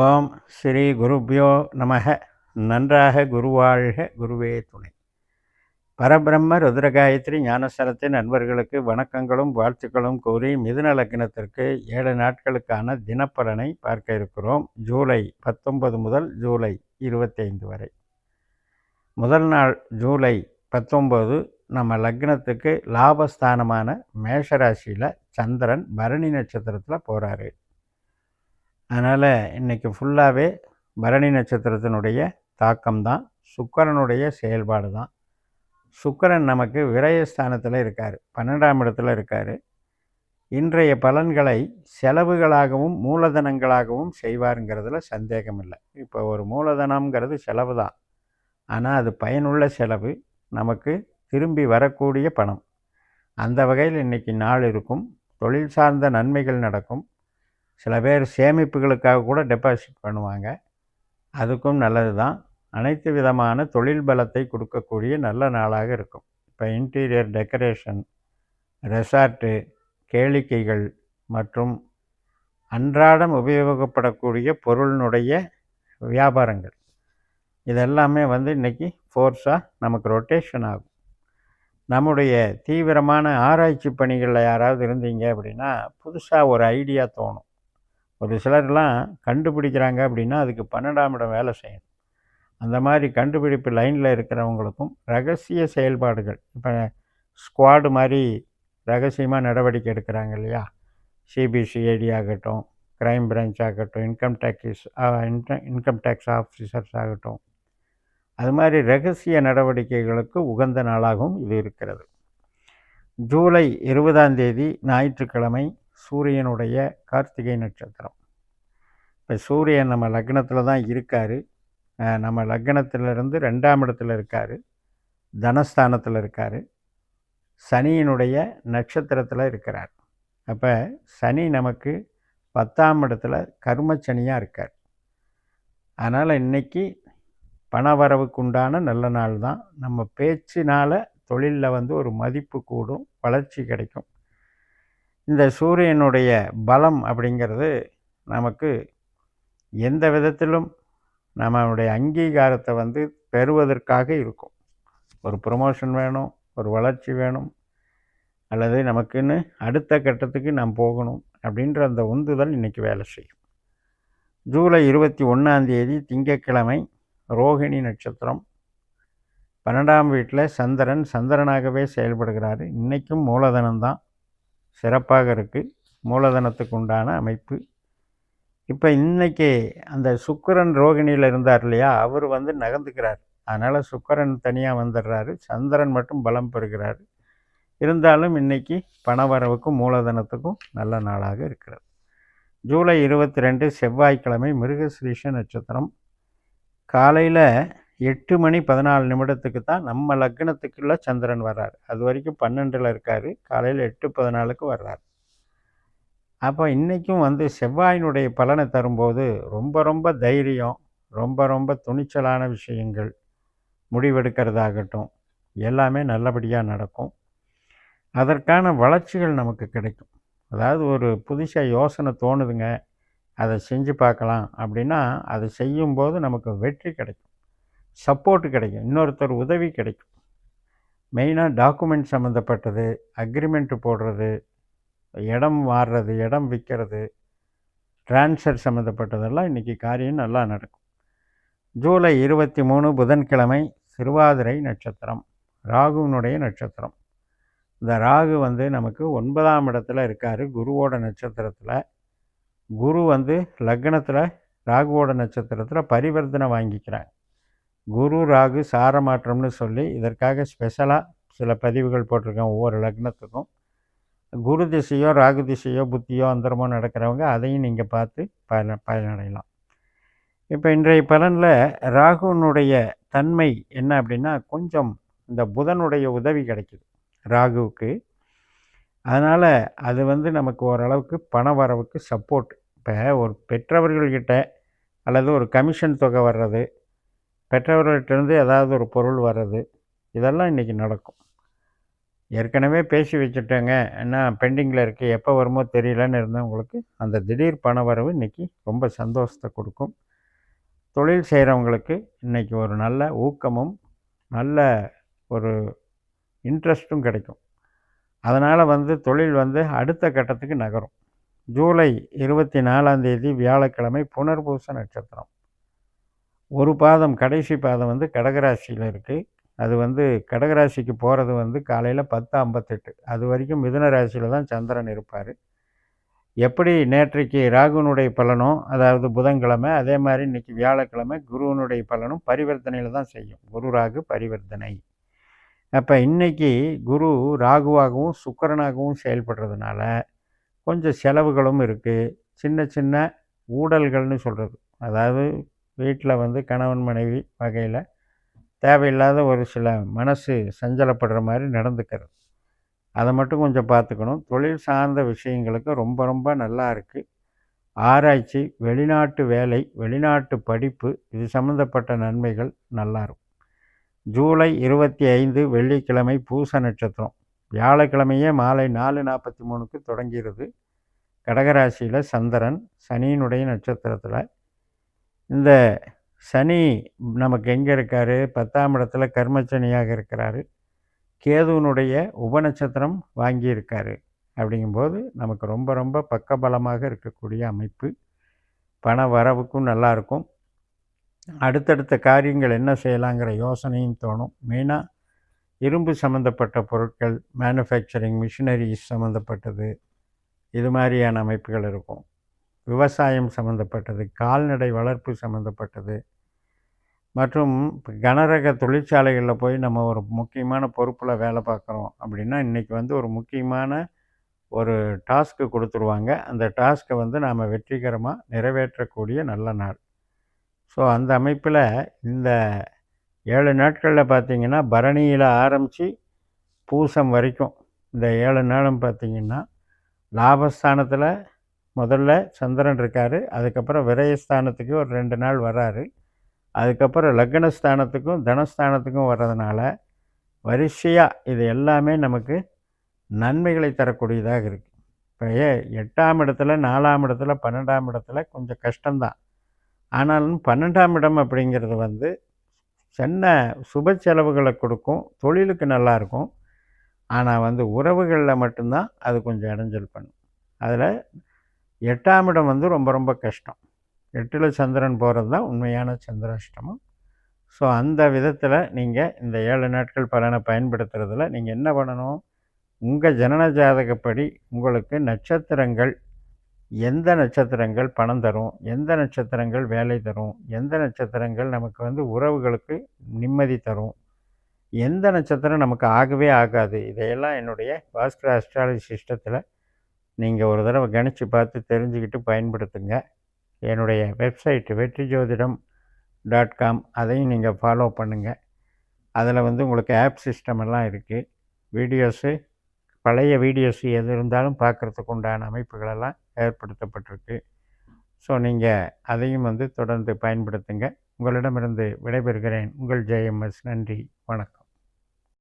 ஓம் ஸ்ரீ குருபியோ நமக. நன்றாக குருவாழ்க குருவே துணை. பரபிரம்ம ருத்ரகாயத்ரி ஞானசரத்தின் நண்பர்களுக்கு வணக்கங்களும் வாழ்த்துக்களும் கூறி மிதுன லக்னத்திற்கு ஏழு நாட்களுக்கான தினப்பலனை பார்க்க இருக்கிறோம். ஜூலை பத்தொன்பது முதல் ஜூலை இருபத்தைந்து வரை. முதல் நாள் ஜூலை பத்தொம்பது நம்ம லக்னத்துக்கு லாபஸ்தானமான மேஷராசியில் சந்திரன் பரணி நட்சத்திரத்தில் போகிறாரு அதனால் இன்றைக்கி ஃபுல்லாகவே பரணி நட்சத்திரத்தினுடைய தாக்கம் தான் சுக்கரனுடைய செயல்பாடு தான் சுக்கரன் நமக்கு விரயஸ்தானத்தில் இருக்கார் பன்னெண்டாம் இடத்துல இருக்கார். இன்றைய பலன்களை செலவுகளாகவும் மூலதனங்களாகவும் செய்வாருங்கிறதுல சந்தேகம் இல்லை இப்போ ஒரு மூலதனம்ங்கிறது செலவு தான் ஆனால் அது பயனுள்ள செலவு நமக்கு திரும்பி வரக்கூடிய பணம். அந்த வகையில் இன்றைக்கி நாள் இருக்கும் தொழில் சார்ந்த நன்மைகள் நடக்கும் சில பேர் சேமிப்புகளுக்காக கூட டெபாசிட் பண்ணுவாங்க. அதுக்கும் நல்லது தான் அனைத்து விதமான தொழில் பலத்தை கொடுக்கக்கூடிய நல்ல நாளாக இருக்கும். இப்போ இன்டீரியர் டெக்கரேஷன் ரெசார்ட்டு கேளிக்கைகள் மற்றும் அன்றாடம் உபயோகப்படக்கூடிய பொருளினுடைய வியாபாரங்கள். இதெல்லாமே வந்து இன்றைக்கி ஃபோர்ஸாக நமக்கு ரொட்டேஷன் ஆகும். நம்முடைய தீவிரமான ஆராய்ச்சி பணிகளில் யாராவது இருந்தீங்க அப்படின்னா புதுசாக ஒரு ஐடியா தோணும். ஒரு சிலர்லாம் கண்டுபிடிக்கிறாங்க அப்படின்னா அதுக்கு பன்னெண்டாம் இடம் வேலை செய்யணும். அந்த மாதிரி கண்டுபிடிப்பு லைனில் இருக்கிறவங்களுக்கும் ரகசிய செயல்பாடுகள் இப்போ ஸ்குவாடு மாதிரி ரகசியமாக நடவடிக்கை எடுக்கிறாங்க இல்லையா? சிபிசிஐடி ஆகட்டும் க்ரைம் பிரான்ச் ஆகட்டும் income tax income tax officers ஆகட்டும். அது மாதிரி ரகசிய நடவடிக்கைகளுக்கு உகந்த நாளாகவும் இது இருக்கிறது. ஜூலை இருபதாம் தேதி ஞாயிற்றுக்கிழமை சூரியனுடைய கார்த்திகை நட்சத்திரம். இப்போ சூரியன் நம்ம லக்னத்தில் தான் இருக்கார். நம்ம லக்னத்திலிருந்து ரெண்டாம் இடத்துல இருக்கார். தனஸ்தானத்தில் இருக்கார். சனியினுடைய நட்சத்திரத்தில் இருக்கிறார். அப்போ சனி நமக்கு பத்தாம் இடத்துல கர்மச்சனியாக இருக்கார். அதனால் இன்றைக்கி பணவரவுக்கு உண்டான நல்ல நாள் தான். நம்ம பேச்சினால் தொழிலில் வந்து ஒரு மதிப்பு கூடும் வளர்ச்சி கிடைக்கும். இந்த சூரியனுடைய பலம் அப்படிங்கிறது நமக்கு எந்த விதத்திலும் நம்மளுடைய அங்கீகாரத்தை வந்து பெறுவதற்காக இருக்கும். ஒரு ப்ரொமோஷன் வேணும் ஒரு வளர்ச்சி வேணும் அல்லது நமக்குன்னு அடுத்த கட்டத்துக்கு நாம் போகணும் அப்படின்ற அந்த உந்துதல் இன்றைக்கி வேலை செய்யும். ஜூலை இருபத்தி ஒன்றாந்தேதி திங்கக்கிழமை ரோஹிணி நட்சத்திரம். பன்னெண்டாம் வீட்டில் சந்திரன் சந்திரனாகவே செயல்படுகிறார். இன்றைக்கும் மூலதனம்தான். சிறப்பாக இருக்குது மூலதனத்துக்கு உண்டான அமைப்பு. இப்போ இன்றைக்கி அந்த சுக்கரன் ரோகிணியில் இருந்தார் இல்லையா? அவர் வந்து நகர்ந்துக்கிறார். அதனால் சுக்கரன் தனியாக வந்துடுறாரு சந்திரன் மட்டும் பலம் பெறுகிறார். இருந்தாலும் இன்றைக்கி பணவரவுக்கும் மூலதனத்துக்கும் நல்ல நாளாக இருக்கிறது. ஜூலை இருபத்தி ரெண்டு செவ்வாய்க்கிழமை மிருகஸ்ரீஷ நட்சத்திரம். காலையில் எட்டு மணி பதினாலு நிமிடத்துக்கு தான் நம்ம லக்னத்துக்குள்ள சந்திரன் வர்றார். அது வரைக்கும் பன்னெண்டில் இருக்கார். காலையில் எட்டு பதினாலுக்கு வர்றார். அப்போ இன்றைக்கும் வந்து செவ்வாயினுடைய பலனை தரும்போது ரொம்ப ரொம்ப தைரியம் ரொம்ப ரொம்ப துணிச்சலான விஷயங்கள் முடிவெடுக்கிறதாகட்டும் எல்லாமே நல்லபடியாக நடக்கும். அதற்கான வளர்ச்சிகள் நமக்கு கிடைக்கும். அதாவது ஒரு புதுசாக யோசனை தோணுதுங்க அதை செஞ்சு பார்க்கலாம் அப்படின்னா அதை செய்யும்போது நமக்கு வெற்றி கிடைக்கும். சப்போர்ட் கிடைக்கும். இன்னொருத்தர் உதவி கிடைக்கும். மெயினாக டாக்குமெண்ட் சம்மந்தப்பட்டது அக்ரிமெண்ட்டு போடுறது இடம் மாறுறது இடம் விற்கிறது டிரான்ஸ்ஃபர் சம்மந்தப்பட்டதெல்லாம் இன்றைக்கி காரியம் நல்லா நடக்கும். ஜூலை இருபத்தி மூணு புதன்கிழமை திருவாதிரை நட்சத்திரம் ராகுவினுடைய நட்சத்திரம். இந்த ராகு வந்து நமக்கு ஒன்பதாம் இடத்துல இருக்கார் குருவோட நட்சத்திரத்தில். குரு வந்து லக்னத்தில் ராகுவோட நட்சத்திரத்தில் பரிவர்த்தனை வாங்கிக்கிறாங்க குரு ராகு சார மாற்றம்னு சொல்லி இதற்காக ஸ்பெஷலாக சில பதிவுகள் போட்டிருக்கேன் ஒவ்வொரு லக்னத்துக்கும். குரு திசையோ ராகு திசையோ புத்தியோ அந்தரமோ நடக்கிறவங்க அதையும் நீங்கள் பார்த்து பயன பயனடையலாம். இப்போ இன்றைய பலனில் ராகுனுடைய தன்மை என்ன அப்படின்னா கொஞ்சம் இந்த புதனுடைய உதவி கிடைக்குது ராகுவுக்கு. அதனால் அது வந்து நமக்கு ஓரளவுக்கு பண வரவுக்கு சப்போர்ட் இப்போ ஒரு பெற்றவர்கள்கிட்ட அல்லது ஒரு கமிஷன் தொகை வர்றது பெற்றவர்கள்ட்டேருந்து ஏதாவது ஒரு பொருள் வர்றது இதெல்லாம் இன்றைக்கி நடக்கும். ஏற்கனவே பேசி வச்சுட்டேங்க. என்ன பெண்டிங்கில் இருக்குது எப்போ வருமோ தெரியலன்னு இருந்தவங்களுக்கு அந்த திடீர் பண வரவு இன்றைக்கி ரொம்ப சந்தோஷத்தை கொடுக்கும். தொழில் செய்கிறவங்களுக்கு இன்றைக்கி ஒரு நல்ல ஊக்கமும் நல்ல ஒரு இன்ட்ரெஸ்ட்டும் கிடைக்கும். அதனால் வந்து தொழில் வந்து அடுத்த கட்டத்துக்கு நகரும். ஜூலை இருபத்தி நாலாந்தேதி வியாழக்கிழமை புனர்பூச நட்சத்திரம். ஒரு பாதம் கடைசி பாதம் வந்து கடகராசியில் இருக்குது அது வந்து கடகராசிக்கு போகிறது வந்து காலையில் பத்து ஐம்பத்தெட்டு. அது வரைக்கும் மிதுன ராசியில் தான் சந்திரன் இருப்பார். எப்படி நேற்றைக்கு ராகுனுடைய பலனும் அதாவது புதன்கிழமை அதே மாதிரி இன்றைக்கி வியாழக்கிழமை குருவனுடைய பலனும் பரிவர்த்தனையில் தான் செய்யும். குரு ராகு பரிவர்த்தனை. அப்போ இன்றைக்கி குரு ராகுவாகவும் சுக்கரனாகவும் செயல்படுறதுனால கொஞ்சம் செலவுகளும் இருக்குது சின்ன சின்ன ஊடல்கள்னு சொல்கிறது அதாவது வீட்டில் வந்து கணவன் மனைவி வகையில் தேவையில்லாத ஒரு சில மனசு சஞ்சலப்படுற மாதிரி நடந்துக்கிறது. அதை மட்டும் கொஞ்சம் பார்த்துக்கணும் தொழில் சார்ந்த விஷயங்களுக்கு ரொம்ப ரொம்ப நல்லா இருக்குது ஆராய்ச்சி வெளிநாட்டு வேலை வெளிநாட்டு படிப்பு இது சம்மந்தப்பட்ட நன்மைகள் நல்லாயிருக்கும் ஜூலை இருபத்தி ஐந்து வெள்ளிக்கிழமை பூச நட்சத்திரம். வியாழக்கிழமையே மாலை நாலு நாற்பத்தி மூணுக்கு தொடங்கிறது. கடகராசியில் சந்திரன் சனியினுடைய நட்சத்திரத்தில் இந்த சனி நமக்கு எங்கே இருக்கார்? பத்தாம் இடத்துல கர்மச்சனியாக இருக்கிறாரு. கேதுவனுடைய உபநட்சத்திரம் வாங்கியிருக்காரு அப்படிங்கும்போது நமக்கு ரொம்ப ரொம்ப பக்கபலமாக இருக்கக்கூடிய அமைப்பு. பண வரவுக்கும் நல்லாயிருக்கும் அடுத்தடுத்த காரியங்கள் என்ன செய்யலாங்கிற யோசனையும் தோணும். மெயினாக இரும்பு சம்மந்தப்பட்ட பொருட்கள் மேனுஃபேக்சரிங் மிஷினரிஸ் சம்மந்தப்பட்டது இது மாதிரியான அமைப்புகள் இருக்கும். விவசாயம் சம்மந்தப்பட்டது கால்நடை வளர்ப்பு சம்மந்தப்பட்டது மற்றும் கனரக தொழிற்சாலைகளில் போய் நம்ம ஒரு முக்கியமான பொறுப்பில் வேலை பார்க்குறோம் அப்படின்னா இன்றைக்கி வந்து ஒரு முக்கியமான ஒரு டாஸ்க்கு கொடுத்துருவாங்க. அந்த டாஸ்க்கை வந்து நாம் வெற்றிகரமாக நிறைவேற்றக்கூடிய நல்ல நாள். ஸோ அந்த அமைப்பில் இந்த ஏழு நாட்களில் பார்த்திங்கன்னா பரணியில் ஆரம்பித்து பூசம் வரைக்கும். இந்த ஏழு நாளும் பார்த்திங்கன்னா லாபஸ்தானத்தில் முதல்ல சந்திரன் இருக்கார் அதுக்கப்புறம் விரயஸ்தானத்துக்கு ஒரு ரெண்டு நாள் வராரு. அதுக்கப்புறம் லக்னஸ்தானத்துக்கும் தனஸ்தானத்துக்கும் வர்றதுனால வரிசையாக இது எல்லாமே நமக்கு நன்மைகளை தரக்கூடியதாக இருக்குது இப்போ ஏ எட்டாம் இடத்துல நாலாம் இடத்துல பன்னெண்டாம் இடத்துல கொஞ்சம் கஷ்டம்தான். ஆனாலும் பன்னெண்டாம் இடம் அப்படிங்கிறது வந்து சின்ன சுப செலவுகளை கொடுக்கும் தொழிலுக்கு நல்லாயிருக்கும் ஆனால் வந்து உறவுகளில் மட்டும்தான் அது கொஞ்சம் இடைஞ்சல் பண்ணும். அதில் எட்டாம் இடம் வந்து ரொம்ப ரொம்ப கஷ்டம். எட்டில் சந்திரன் போகிறது தான் உண்மையான சந்திராஷ்டமம். ஸோ அந்த விதத்தில் நீங்கள் இந்த ஏழு நாட்கள் பலனை பயன்படுத்துறதுல நீங்கள் என்ன பண்ணணும்? உங்கள் ஜனன ஜாதகப்படி உங்களுக்கு நட்சத்திரங்கள் எந்த நட்சத்திரங்கள் பணம் தரும்? எந்த நட்சத்திரங்கள் வேலை தரும்? எந்த நட்சத்திரங்கள் நமக்கு வந்து உறவுகளுக்கு நிம்மதி தரும்? எந்த நட்சத்திரம் நமக்கு ஆகவே ஆகாது? இதையெல்லாம் என்னுடைய பாஸ்கர் அஸ்ட்ராலஜி சிஸ்டத்தில் நீங்கள் ஒரு தடவை கணித்து பார்த்து தெரிஞ்சுக்கிட்டு பயன்படுத்துங்க. என்னுடைய வெப்சைட்டு வெற்றி ஜோதிடம் டாட் காம் அதையும் நீங்கள் ஃபாலோ பண்ணுங்கள் அதில் வந்து உங்களுக்கு ஆப் சிஸ்டம் எல்லாம் இருக்குது வீடியோஸு பழைய வீடியோஸ் எது இருந்தாலும் பார்க்குறதுக்கு உண்டான அமைப்புகளெல்லாம் ஏற்படுத்தப்பட்டிருக்கு. ஸோ நீங்கள் அதையும் வந்து தொடர்ந்து பயன்படுத்துங்க. உங்களிடமிருந்து விடைபெறுகிறேன். உங்கள் ஜெயம்எஸ் நன்றி. வணக்கம்.